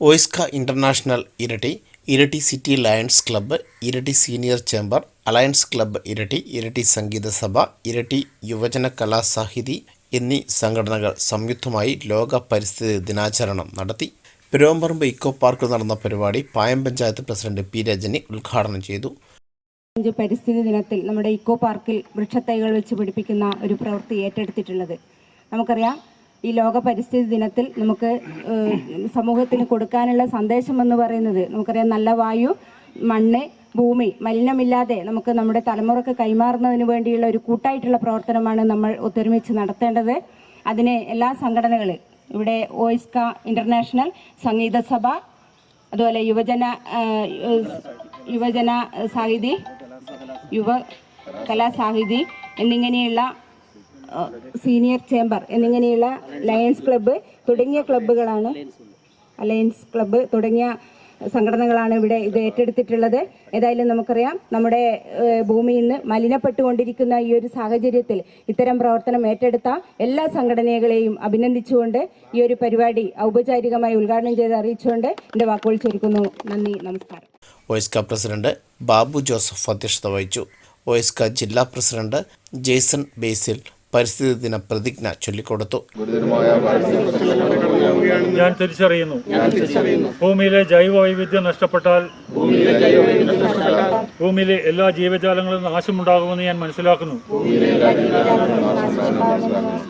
OISCA international Iritty Iritty city lions club Iritty senior chamber alliance club Iritty Iritty Sangeetha സഭ ഇരട്ടി യുവജന കലാസാഹിതി എന്നീ സംഘടനകൾ സംയുക്തമായി ലോക പരിസ്ഥിതി ദിനാചരണം നടത്തി. പെരുവമ്പറമ്പ് ഇക്കോ പാർക്കിൽ നടന്ന പരിപാടി പായം പഞ്ചായത്ത് പ്രസിഡന്റ് പി രജനി ഉദ്ഘാടനം ചെയ്തു. പരിസ്ഥിതി ദിനത്തിൽ നമ്മുടെ ഇക്കോ പാർക്കിൽ വൃക്ഷത്തൈകൾ വെച്ച് പിടിപ്പിക്കുന്ന ഒരു പ്രവൃത്തി ഏറ്റെടുത്തിട്ടുള്ളത്. നമുക്കറിയാം ഈ ലോക പരിസ്ഥിതി ദിനത്തിൽ നമുക്ക് സമൂഹത്തിന് കൊടുക്കാനുള്ള സന്ദേശം എന്ന് പറയുന്നത് നമുക്കറിയാം നല്ല വായു മണ്ണ് ഭൂമി മലിനമില്ലാതെ നമുക്ക് നമ്മുടെ തലമുറയ്ക്ക് കൈമാറുന്നതിന് വേണ്ടിയുള്ള ഒരു കൂട്ടായിട്ടുള്ള പ്രവർത്തനമാണ് നമ്മൾ ഒത്തൊരുമിച്ച് നടത്തേണ്ടത്. അതിനെ എല്ലാ സംഘടനകൾ ഇവിടെ ഓയിസ്ക ഇന്റർനാഷണൽ സംഗീത സഭ അതുപോലെ യുവജന യുവജന സാഹിതി യുവ കലാസാഹിതി എന്നിങ്ങനെയുള്ള സീനിയർ ചേംബർ എന്നിങ്ങനെയുള്ള ലയൺസ് ക്ലബ്ബ് തുടങ്ങിയ ക്ലബ്ബുകളാണ് അലയൻസ് ക്ലബ്ബ് തുടങ്ങിയ സംഘടനകളാണ് ഇവിടെ ഇത് ഏറ്റെടുത്തിട്ടുള്ളത്. ഏതായാലും നമുക്കറിയാം നമ്മുടെ ഭൂമിയിൽ നിന്ന് മലിനപ്പെട്ടുകൊണ്ടിരിക്കുന്ന ഈ ഒരു സാഹചര്യത്തിൽ ഇത്തരം പ്രവർത്തനം ഏറ്റെടുത്ത എല്ലാ സംഘടനകളെയും അഭിനന്ദിച്ചുകൊണ്ട് ഈ ഒരു പരിപാടി ഔപചാരികമായി ഉദ്ഘാടനം ചെയ്ത് അറിയിച്ചുകൊണ്ട് എന്റെ വാക്കുകൾ ചുരുക്കുന്നു. നന്ദി നമസ്കാരം. ഓയിസ്ക പ്രസിഡന്റ് ബാബു ജോസഫ് അധ്യക്ഷത വഹിച്ചു. ഓയിസ്ക ജില്ലാ പ്രസിഡന്റ് ജെയ്സൺ ബേസിൽ പരിസ്ഥിതി ദിന പ്രതിജ്ഞ ചൊല്ലിക്കൊടുത്തു. ഞാൻ തിരിച്ചറിയുന്നു. ഭൂമിയിലെ ജൈവ വൈവിധ്യം നഷ്ടപ്പെട്ടാൽ ഭൂമിയിലെ എല്ലാ ജീവജാലങ്ങളും നാശമുണ്ടാകുമെന്ന് ഞാൻ മനസ്സിലാക്കുന്നു.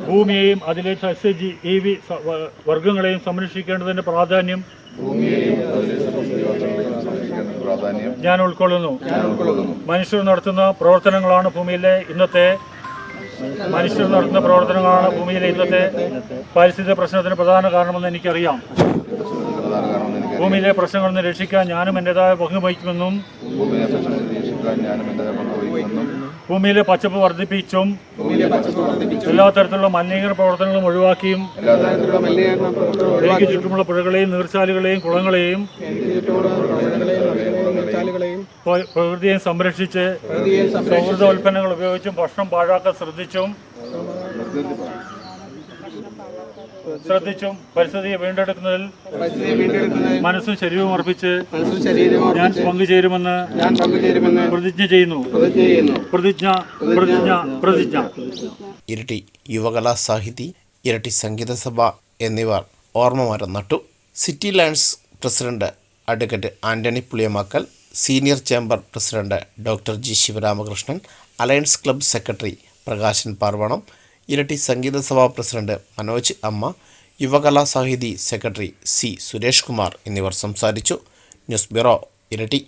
ഭൂമിയെയും അതിലെ സസ്യജീവി വർഗങ്ങളെയും സംരക്ഷിക്കേണ്ടതിന്റെ പ്രാധാന്യം ഞാൻ ഉൾക്കൊള്ളുന്നു. മനുഷ്യർ നടത്തുന്ന പ്രവർത്തനങ്ങളാണ് ഭൂമിയിലെ ഇന്നത്തെ മനുഷ്യർ നടത്തുന്ന പ്രവർത്തനങ്ങളാണ് ഭൂമിയിലെ ഇന്നത്തെ പരിസ്ഥിതി പ്രശ്നത്തിന് പ്രധാന കാരണമെന്ന് എനിക്കറിയാം. ഭൂമിയിലെ പ്രശ്നങ്ങളിൽ നിന്ന് രക്ഷിക്കാൻ ഞാനും എന്റെതായ പങ്ക് വഹിക്കുമെന്നും ഭൂമിയിലെ പച്ചപ്പ് വർദ്ധിപ്പിച്ചും എല്ലാ തരത്തിലുള്ള മലിനീകരണ പ്രവർത്തനങ്ങളും ഒഴിവാക്കിയും എനിക്ക് ചുറ്റുമുള്ള പുഴകളെയും നീർച്ചാലുകളെയും കുളങ്ങളെയും പ്ര- പ്രകൃതിയെ സംരക്ഷിച്ച് സൗഹൃദ ഉൽപ്പന്നങ്ങൾ ഉപയോഗിച്ചും ഭക്ഷണം പാഴാക്കാൻ ശ്രദ്ധിച്ചും ശ്രദ്ധിച്ചും പരിസ്ഥിതിയെ വീണ്ടെടുക്കുന്നതിൽ മനസ്സും ശരീരവും അർപ്പിച്ച് ഞാൻ പങ്കുചേരുമെന്ന് പ്രതിജ്ഞ ചെയ്യുന്നു. പ്രതിജ്ഞ പ്രതിജ്ഞ പ്രതിജ്ഞ പ്രതിജ്ഞ ഇരട്ടി യുവകലാ സാഹിതി ഇരട്ടി സംഗീത സഭ എന്നിവർ ഓർമ്മമരം നട്ടു. City lands president advocate Antony Puliyamakkal senior chamber president doctor G Sivaramakrishnan alliance club secretary Prakashan Parvanam ഇരട്ടി സംഗീത സഭാ പ്രസിഡന്റ് മനോജ് അമ്മ യുവകലാ സാഹിതി സെക്രട്ടറി സി സുരേഷ് കുമാർ എന്നിവർ സംസാരിച്ചു. ന്യൂസ് ബ്യൂറോ ഇരട്ടി.